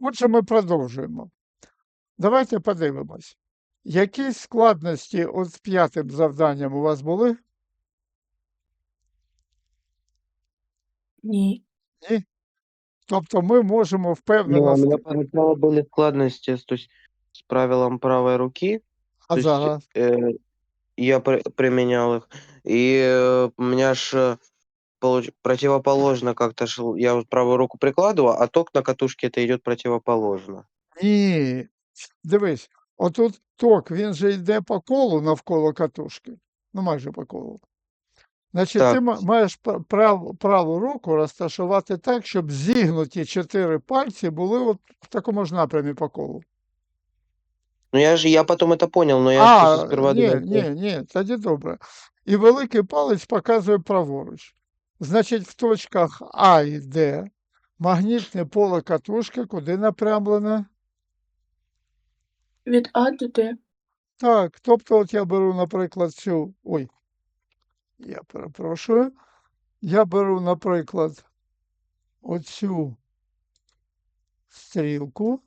Отже, ми продовжуємо. Давайте подивимось. Які складності от з п'ятим завданням у вас були? Ні. Ні? Тобто ми можемо Ну, впевнено. у меня ст- поначалу были складности, то есть с правилом правой руки. А То есть зараз? э, я при- применял их. И э, у меня ж э, получ- противоположно как-то шел. Я вот правую руку прикладываю, а ток на катушке это идет противоположно. Ні. Дивись, отут ток, він же йде по колу навколо катушки. Ну, майже по колу. Значить, ти Так. ма- маєш пра- прав, праву руку розташувати так, щоб зігнуті чотири пальці були от в такому ж напрямі по колу. Ну я же я потом это понял, но я ж А, просто сперва ні, думал, ні, что- ні, тоді добре. І великий палець показує праворуч. Значить, в точках А і Д магнітне поле катушки куди напрямлене? Від А до Д. Так, тобто, от я беру, наприклад, цю. Ой, я перепрошую. Я беру, наприклад, оцю стрілку.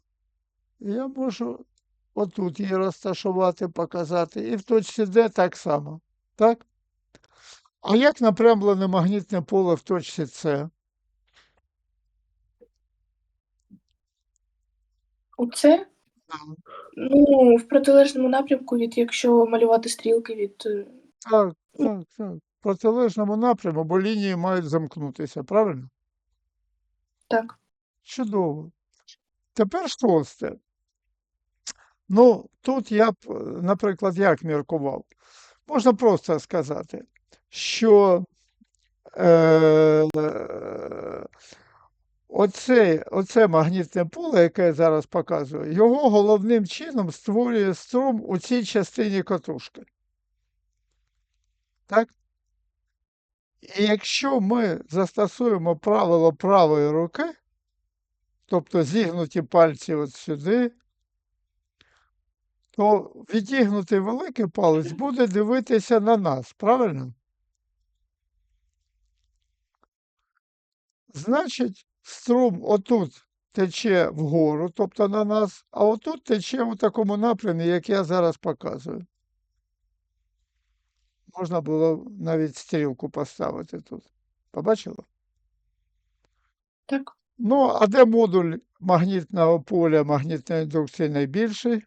І я можу отут її розташувати, показати. І в точці Д так само. Так? А як напрямлене магнітне поле в точці С? Оце? Ну, в протилежному напрямку від, якщо малювати стрілки від. е, Так, так, так. В протилежному напряму, бо лінії мають замкнутися, правильно? Так. Чудово. Тепер шосте. Ну, тут я б, е, наприклад, як міркував. Можна просто сказати, що е, оце, оце магнітне поле, яке я зараз показую, його головним чином створює струм у цій частині катушки. Так? І якщо ми застосуємо правило правої руки, тобто зігнуті пальці от сюди, то відігнутий великий палець буде дивитися на нас, правильно? Значить, струм отут тече вгору, тобто на нас, а отут тече у такому напрямі, як я зараз показую. Можна було навіть стрілку поставити тут. Побачила? Так. Ну, а де модуль магнітного поля магнітної індукції найбільший?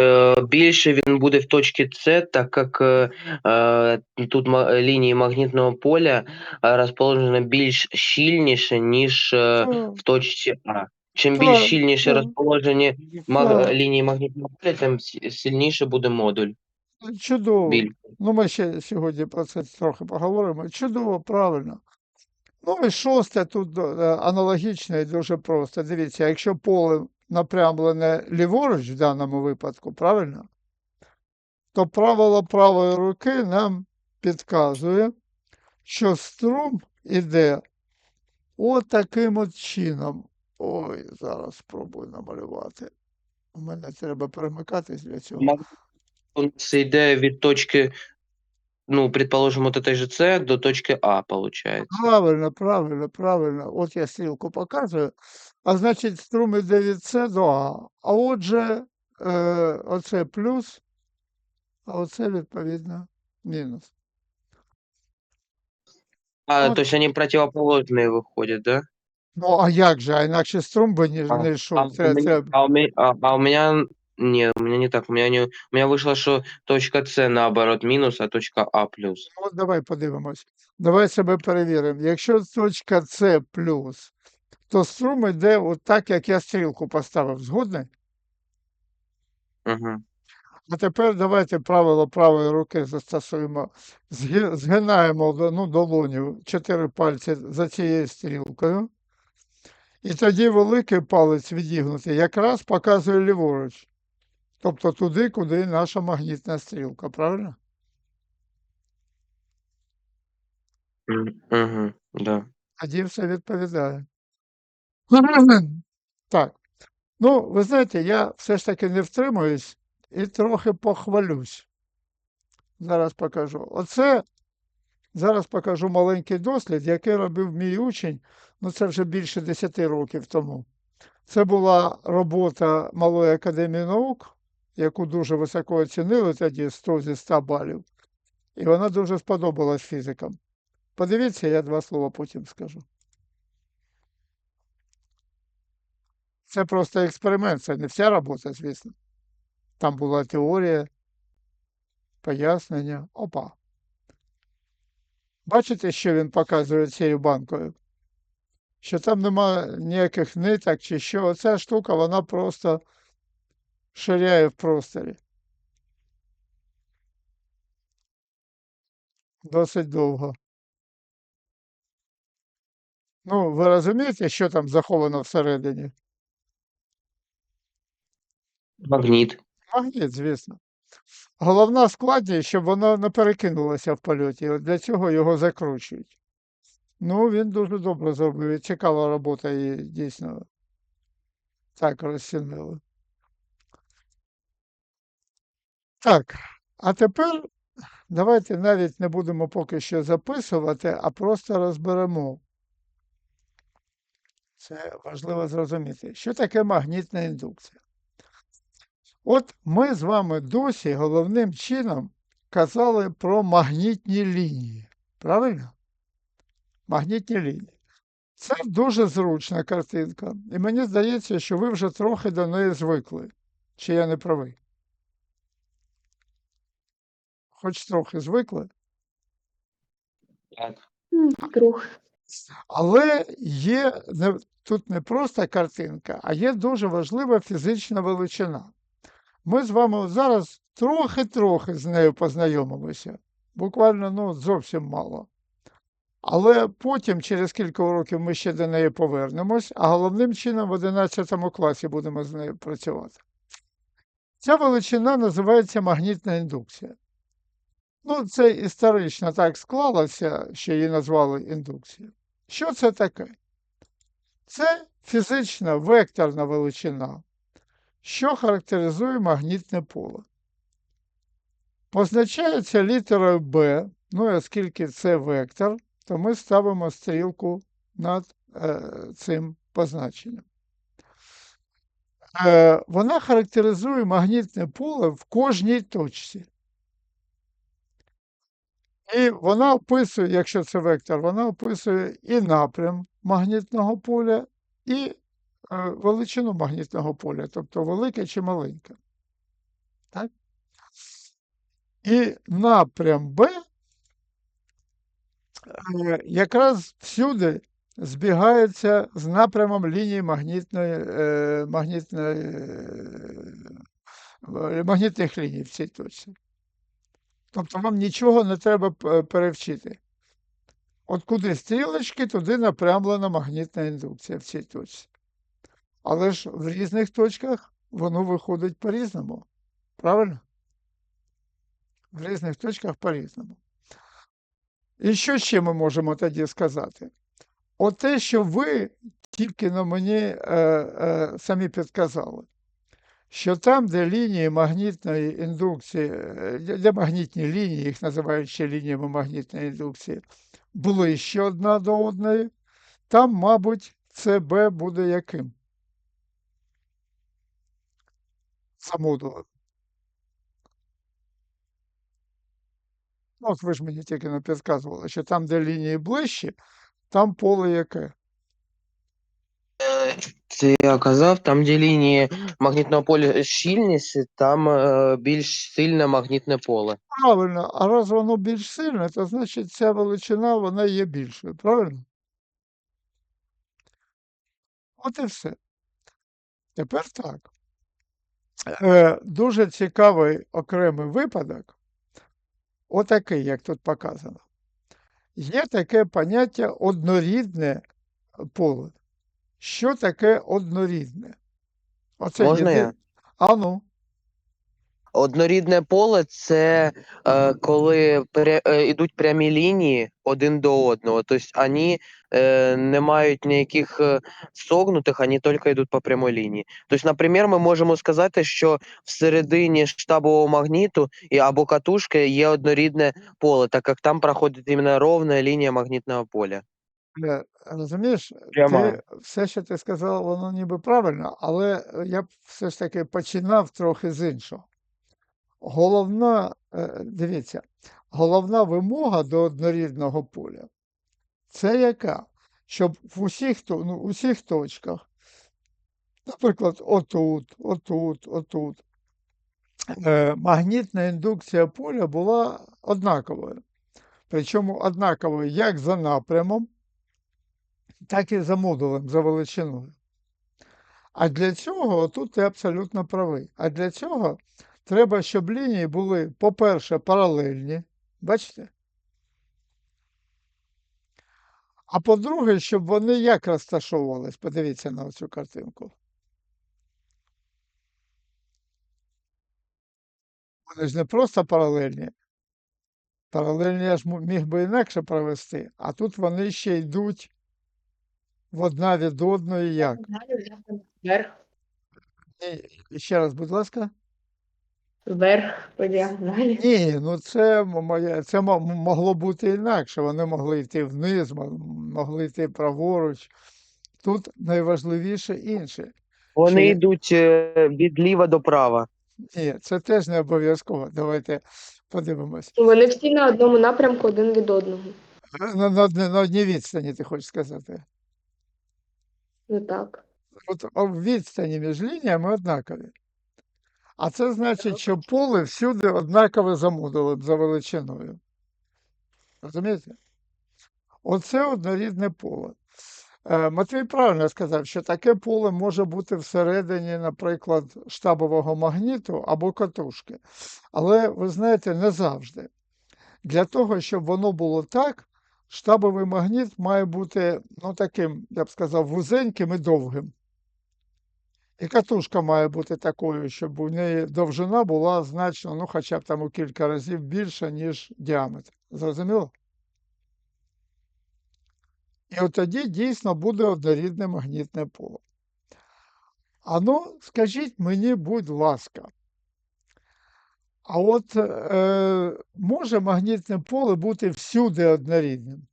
Е, Більше він буде в точці С, так як е, е, тут лінії магнітного поля розположені більш щільніше, ніж в точці А. Чим більш щільніше розположені маг- лінії магнітного поля, тим сильніше буде модуль. Чудово. Біль. Ну, ми ще сьогодні про це трохи поговоримо. Чудово, правильно. Ну і шосте тут аналогічно і дуже просто. Дивіться, якщо поле напрямлене ліворуч в даному випадку, правильно? То правило правої руки нам підказує, що струм іде отаким от чином. Ой, зараз спробую намалювати. У мене треба перемикатись для цього. Нас йде від точки, ну, предположим, от этой С до точки А, получается. Правильно, правильно, правильно. От я стрілку показую А значить, струм іде від С до А. А отже, е, оце плюс, а оце відповідно мінус. А, От. то есть они противоположные выходят, да? Ну, а як же? А інакше струм би не, А, не А, йшов. у Це, меня, це... а, у меня, а, а у меня не, у меня не так. У меня не, у меня вышло, что точка С наоборот минус, а точка А плюс. Ну, От давай подивимось. Давай себе перевіримо. Якщо точка С плюс, то струм йде от так, як я стрілку поставив. Згодний? Угу. А тепер давайте правило правої руки застосуємо. Згинаємо ну, долоню чотири пальці за цією стрілкою. І тоді великий палець відігнутий якраз показує ліворуч. Тобто туди, куди наша магнітна стрілка, правильно? Угу. Да. Тоді все відповідає. Так. Ну, ви знаєте, я все ж таки не втримуюсь і трохи похвалюсь. Зараз покажу. Оце зараз покажу маленький дослід, який робив мій учень, ну це вже більше 10 років тому. Це була робота Малої академії наук, яку дуже високо оцінили тоді 100 зі 100 балів. І вона дуже сподобалась фізикам. Подивіться, я два слова потім скажу. Це просто експеримент, це не вся робота, звісно. Там була теорія, пояснення. Опа. Бачите, що він показує цією банкою? Що там нема ніяких ниток чи що. Оця штука, вона просто ширяє в просторі. Досить довго. Ну, ви розумієте, що там заховано всередині? Магніт. Магніт, звісно. Головна складність, щоб воно не перекинулося в польоті. От для цього його закручують. Ну, він дуже добре зробив. і Цікава робота і дійсно так розцінили. Так, а тепер давайте навіть не будемо поки що записувати, а просто розберемо. Це важливо зрозуміти. Що таке магнітна індукція? От ми з вами досі головним чином казали про магнітні лінії. Правильно? Магнітні лінії. Це дуже зручна картинка. І мені здається, що ви вже трохи до неї звикли. Чи я не правий? Хоч трохи звикли. Так. Трохи. Але є тут не просто картинка, а є дуже важлива фізична величина. Ми з вами зараз трохи-трохи з нею познайомимося. Буквально ну, зовсім мало. Але потім, через кілька років, ми ще до неї повернемось, а головним чином в 11 класі будемо з нею працювати. Ця величина називається магнітна індукція. Ну, це історично так склалося, що її назвали індукцією. Що це таке? Це фізична векторна величина, що характеризує магнітне поле. Позначається літерою B, ну і оскільки це вектор, то ми ставимо стрілку над е, цим позначенням. Е, вона характеризує магнітне поле в кожній точці. І вона описує, якщо це вектор, вона описує і напрям магнітного поля, і величину магнітного поля, тобто велике чи маленьке. Так? І напрям Б е, якраз всюди збігається з напрямом лінії магнітної, е, магнітної, е, магнітних ліній в цій точці. Тобто вам нічого не треба перевчити. От куди стрілочки, туди напрямлена магнітна індукція в цій точці. Але ж в різних точках воно виходить по-різному. Правильно? В різних точках по-різному. І що ще ми можемо тоді сказати? От те, що ви тільки на мені е, е, самі підказали, що там, де лінії магнітної індукції, е, де магнітні лінії, їх називають ще лініями магнітної індукції, були ще одна до одної, там, мабуть, ЦБ буде яким? Модулем. Ну, от ви ж мені тільки не підказували, що там, де лінії ближчі, там поле яке? Це я казав, там, де лінії магнітного поля щільність, там е, більш сильне магнітне поле. Правильно, а раз воно більш сильне, то значить ця величина вона є більшою, правильно? От і все. Тепер так. Е, дуже цікавий окремий випадок, отакий, як тут показано. Є таке поняття однорідне поле. Що таке однорідне? Оце Можна єди- я? А ну. Однорідне поле це е, коли пря, е, йдуть прямі лінії один до одного. Тобто вони е, не мають ніяких е, согнутих, вони тільки йдуть по прямій лінії. Тобто, наприклад, ми можемо сказати, що всередині штабового магніту і або катушки є однорідне поле, так як там проходить іменно ровна лінія магнітного поля. Е, розумієш, ти все, що ти сказав, воно ніби правильно, але я б все ж таки починав трохи з іншого. Головна, е, дивіться, головна вимога до однорідного поля це яка? Щоб в усіх, ну, усіх точках, наприклад, отут, отут, отут, е, магнітна індукція поля була однаковою. Причому однаковою як за напрямом, так і за модулем, за величиною. А для цього, тут ти абсолютно правий. А для цього треба, щоб лінії були, по-перше, паралельні. Бачите? А по-друге, щоб вони як розташовувались? Подивіться на цю картинку. Вони ж не просто паралельні. Паралельні я ж міг би інакше провести, а тут вони ще йдуть в одна від одної як. І Ще раз, будь ласка. Вверх по діагоналі. Ні, ну це моє, це могло бути інакше. Вони могли йти вниз, могли йти праворуч. Тут найважливіше інше. Вони Чи- йдуть е, від ліва до права. Ні, це теж не обов'язково. Давайте подивимось. Вони всі на одному напрямку один від одного. На, на, на одній відстані, ти хочеш сказати. Ну так. От в відстані між лініями однакові. А це значить, що поле всюди однакове за модулем, за величиною. Розумієте? Оце однорідне поле. Е, Матвій правильно сказав, що таке поле може бути всередині, наприклад, штабового магніту або катушки. Але ви знаєте, не завжди. Для того, щоб воно було так, штабовий магніт має бути ну, таким, я б сказав, вузеньким і довгим. І катушка має бути такою, щоб у неї довжина була значно, ну, хоча б там у кілька разів більша, ніж діаметр. Зрозуміло? І от тоді дійсно буде однорідне магнітне поле. А ну, скажіть мені, будь ласка, а от е, може магнітне поле бути всюди однорідним?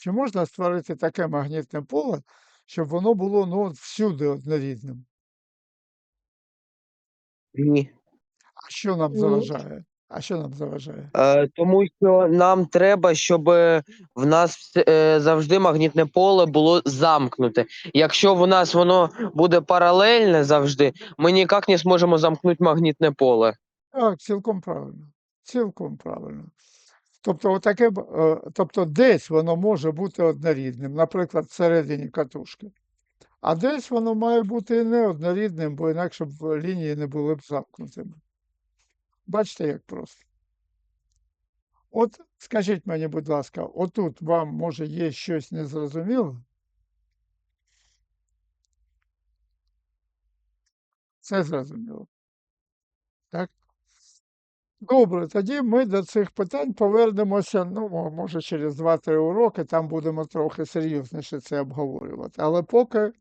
Чи можна створити таке магнітне поле, щоб воно було ну, всюди однорідним? Ні. А що нам заважає? А що нам заважає? Е, тому що нам треба, щоб е, в нас е, завжди магнітне поле було замкнуте. Якщо в нас воно буде паралельне завжди, ми ніяк не зможемо замкнути магнітне поле. Так, цілком правильно. Цілком правильно. Тобто, отаке, е, тобто десь воно може бути однорідним, наприклад, всередині катушки. А десь воно має бути і неоднорідним, бо інакше б лінії не були б замкнутими. Бачите, як просто. От скажіть мені, будь ласка, отут вам може є щось незрозуміле? Це зрозуміло. Так? Добре, тоді ми до цих питань повернемося, ну, може, через 2-3 уроки, там будемо трохи серйозніше це обговорювати. Але поки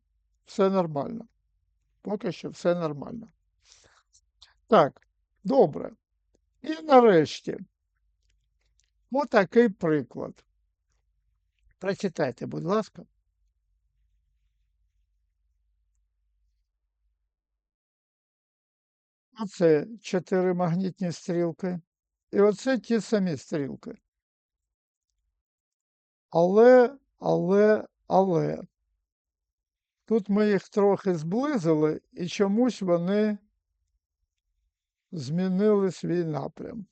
все нормально. Поки що все нормально. Так, добре. І нарешті, отакий приклад. Прочитайте, будь ласка. Оце чотири магнітні стрілки. І оце ті самі стрілки. Але, але, але. Тут ми їх трохи зблизили, і чомусь вони змінили свій напрям.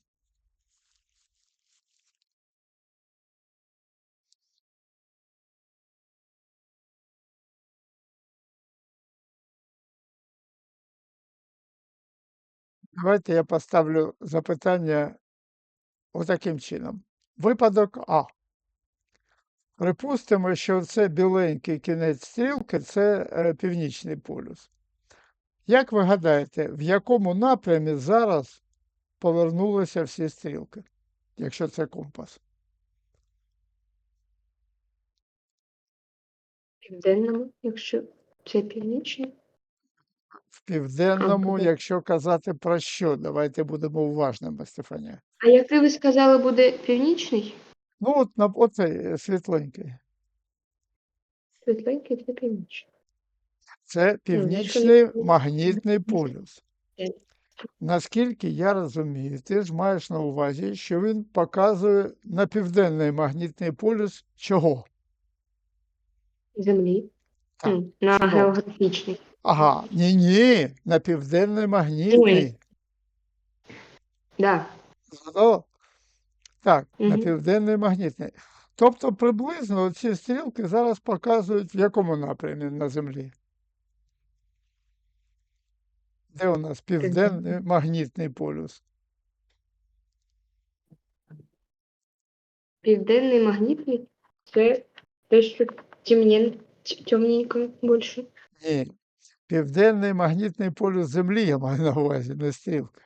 Давайте я поставлю запитання отаким чином. Випадок А. Припустимо, що це біленький кінець стрілки це е, північний полюс. Як ви гадаєте, в якому напрямі зараз повернулися всі стрілки, якщо це компас? Південному, якщо це північний. В південному, якщо казати про що? Давайте будемо уважними, Стефанія. А який ви сказали, буде північний? Ну, от на оцей е, світленький. Світленький це північний. Це північний вони- магнітний полюс. Е. Наскільки я розумію, ти ж маєш на увазі, що він показує на південний магнітний полюс чого? Землі. Так, На чудово. географічний. Ага, ні-ні, на південний магнітний. Да. Згадала? Так, на південний магнітний. Тобто приблизно ці стрілки зараз показують в якому напрямі на Землі. Де у нас південний магнітний полюс? Південний магнітний це те, що темненько більше. Ні. Південний магнітний полюс Землі я маю на увазі, не стрілка.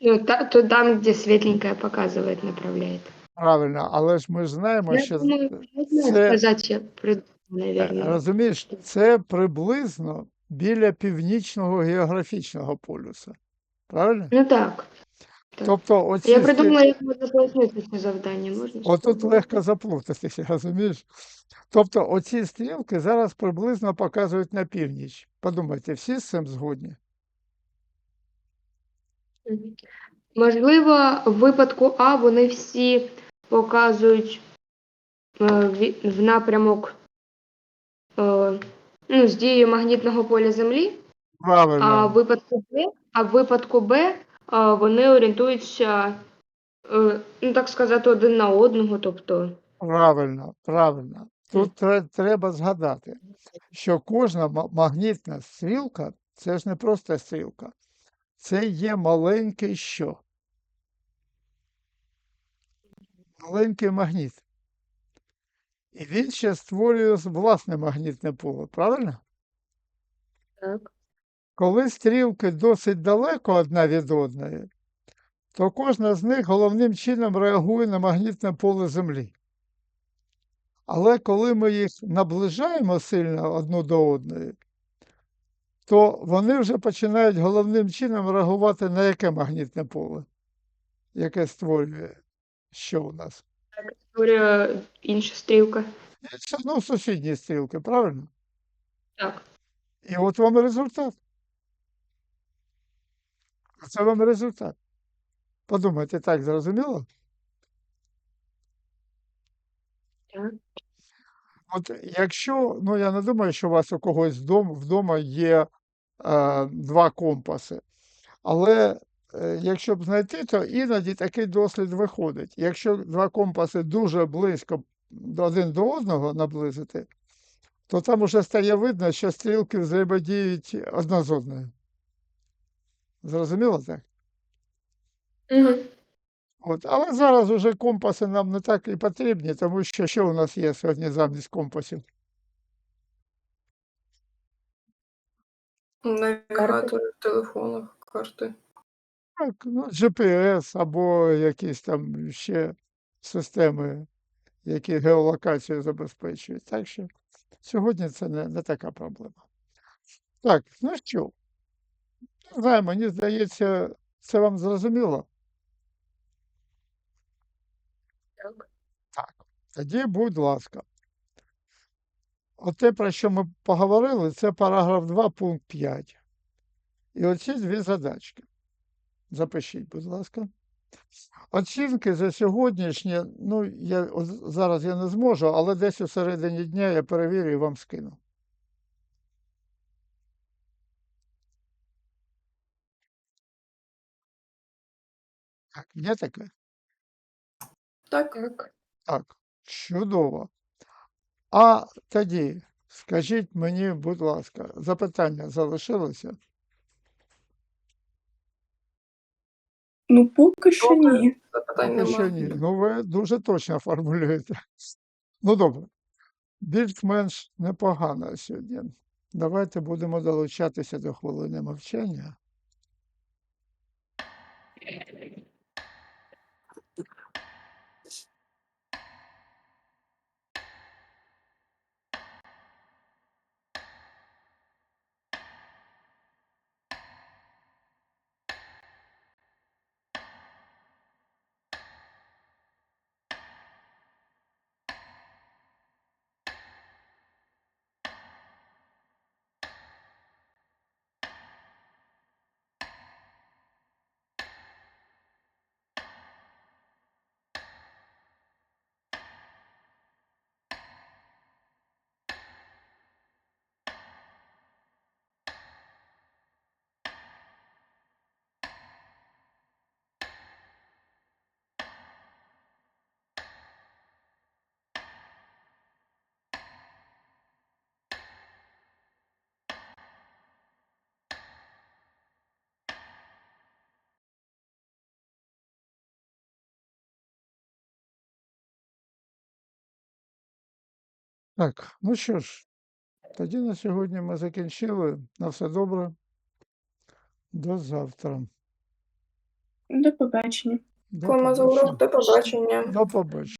Ну, та, то там, де светленькое показує, направляє. Правильно, але ж ми ж знаємо, Я що думаю, це- сказать, я Е, розумієш, це приблизно біля північного географічного полюса. Правильно? Ну так. Тобто оці Я придумала, як можна пояснити це завдання, можна? Отут легко заплутатися, розумієш? Тобто оці стрілки зараз приблизно показують на північ. Подумайте, всі з цим згодні? Можливо, в випадку А вони всі показують е, ві- в напрямок е, ну, з дією магнітного поля Землі, Правильно. а в випадку Б, а в випадку Б вони орієнтуються, е, ну так сказати, один на одного, тобто. Правильно, правильно. Тут треба згадати, що кожна магнітна стрілка це ж не просто стрілка, це є маленький що? Маленький магніт. І він ще створює власне магнітне поле, правильно? Так. Коли стрілки досить далеко одна від одної, то кожна з них головним чином реагує на магнітне поле Землі. Але коли ми їх наближаємо сильно одну до одної, то вони вже починають головним чином реагувати на яке магнітне поле, яке створює що у нас? Створює інша стрілка. Ну, сусідні стрілки, правильно? Так. І от вам і результат. Це вам результат. Подумайте, так зрозуміло? Так. От якщо, ну я не думаю, що у вас у когось вдома, вдома є е, два компаси. Але е, якщо б знайти, то іноді такий дослід виходить. Якщо два компаси дуже близько один до одного наблизити, то там уже стає видно, що стрілки взаємодіють одна з одною. Зрозуміло так? Угу. От, але зараз уже компаси нам не так і потрібні, тому що що у нас є сьогодні замість компасів? Навігатори в телефонах, карти. Так, ну, GPS або якісь там ще системи, які геолокацію забезпечують. Так що сьогодні це не, не така проблема. Так, ну що? Не знаю, мені здається, це вам зрозуміло. Так. Так, тоді, будь ласка. Оте, про що ми поговорили, це параграф 2, пункт 5. І оці дві задачки. Запишіть, будь ласка. Оцінки за сьогоднішнє, ну, я, зараз я не зможу, але десь у середині дня я перевірю і вам скину. Так, є таке? Так. Так. Так, чудово. А тоді скажіть мені, будь ласка, запитання залишилося? Ну, поки що ні. Запитань Поки що немає. ні. Ну, ви дуже точно формулюєте. Ну, добре. Більш-менш непогано сьогодні. Давайте будемо долучатися до хвилини мовчання. Так, ну що ж, тоді на сьогодні ми закінчили. На все добре. До завтра. До побачення. До за урок. побачення. До побачення. До побачення.